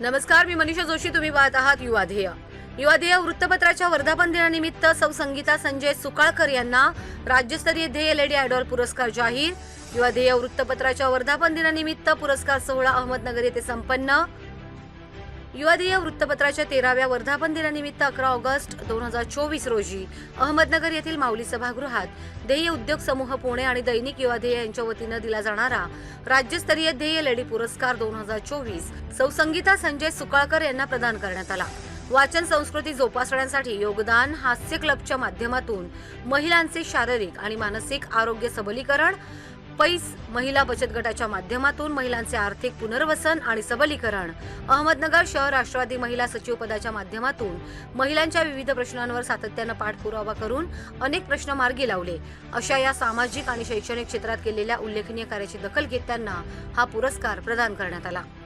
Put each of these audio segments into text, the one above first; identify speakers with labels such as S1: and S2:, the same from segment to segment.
S1: नमस्कार मी मनीषा जोशी. तुम्ही पाहत आहात युवा ध्येय. युवा ध्येय वृत्तपत्राच्या वर्धापन दिनानिमित्त सौ संगीता संजय सुकाळकर यांना राज्यस्तरीय ध्येय लेडी आयडॉल पुरस्कार जाहीर. युवा ध्येय वृत्तपत्राच्या वर्धापन दिनानिमित्त पुरस्कार सोहळा अहमदनगर येथे संपन्न. युवादीय वृत्तपत्राच्या तेराव्या वर्धापन दिनानिमित्त अकरा ऑगस्ट दोन हजार चोवीस रोजी अहमदनगर येथील माऊली सभागृहात ध्येय उद्योग समूह पुणे आणि दैनिक युवाधेय यांच्या वतीनं दिला जाणारा राज्यस्तरीय ध्येय लेडी पुरस्कार दोन हजार चोवीस सौसंगीता संजय सुकाळकर यांना प्रदान करण्यात आला. वाचन संस्कृती जोपासण्यासाठी योगदान हास्य क्लबच्या माध्यमातून महिलांचे शारीरिक आणि मानसिक आरोग्य सबलीकरण पैस महिला बचत गटाच्या माध्यमातून महिलांचे आर्थिक पुनर्वसन आणि सबलीकरण. अहमदनगर शहर राष्ट्रवादी महिला सचिव पदाच्या माध्यमातून महिलांच्या विविध प्रश्नांवर सातत्यानं पाठपुरावा करून अनेक प्रश्न मार्गी लावले. अशा या सामाजिक आणि शैक्षणिक क्षेत्रात केलेल्या उल्लेखनीय कार्याची दखल घेत त्यांना हा पुरस्कार प्रदान करण्यात आला.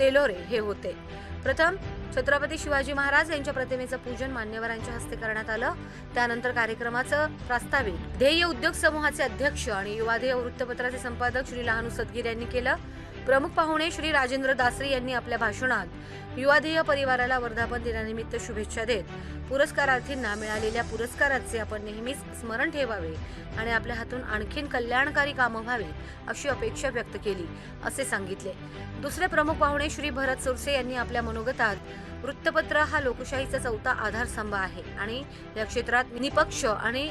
S1: तेलोरे हे होते. प्रथम छत्रपती शिवाजी महाराज यांच्या प्रतिमेचं पूजन मान्यवरांच्या हस्ते करण्यात आलं. त्यानंतर कार्यक्रमाचं प्रास्ताविक. ध्येय उद्योग समूहाचे अध्यक्ष आणि युवाधेय वृत्तपत्राचे संपादक श्री लहानू सदगीर यांनी केलं. प्रमुख पाहुणे श्री राजेंद्र दासरी यांनी आपल्या भाषणात युवाधेय परिवाराला वर्धापन दिनानिमित्त शुभेच्छा देत पुरस्कारार्थींना मिळालेल्या पुरस्काराचे आपण नेहमीच स्मरण ठेवावे आणि आपल्या हातून आणखीन कल्याणकारी कामं व्हावीत अशी अपेक्षा व्यक्त केली असे सांगितले. दुसरे प्रमुख पाहुणे श्री भरत सुरसे यांनी आपल्या मनोगतात वृत्तपत्र हा लोकशाहीचा चौथा आधारस्तंभ आहे आणि या क्षेत्रात निपक्ष आणि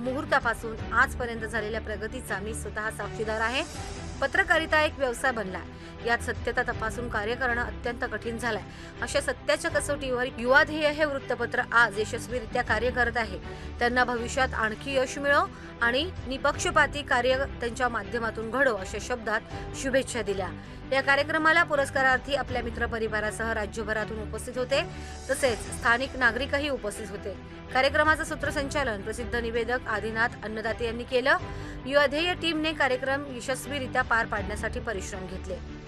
S1: मुहूर्तापासून आजपर्यंत झालेल्या प्रगतीचा मी स्वतः साक्षीदार आहे. पत्रकारिता एक व्यवसाय बनला यात सत्यता तपासून कार्य करणं अत्यंत कठीण झालंय. अशा सत्याच्या कसोटीवर युवा ध्येय हे वृत्तपत्र आज यशस्वीरित्या कार्य करत आहे. त्यांना भविष्यात आणखी यश मिळो आणि निपक्षपाती कार्य त्यांच्या माध्यमातून घडो अशा शब्दात शुभेच्छा दिल्या. या कार्यक्रमाला पुरस्कारार्थी आपल्या मित्रपरिवारासह राज्यभरातून उपस्थित होते. तसेच स्थानिक नागरिकही उपस्थित होते. कार्यक्रमाचं सूत्रसंचालन प्रसिद्ध निवेदक आदिनाथ अन्नदाते यांनी केलं. युवाध्येय टीमने कार्यक्रम यशस्वीरित्या पार पाडण्यासाठी परिश्रम घेतले.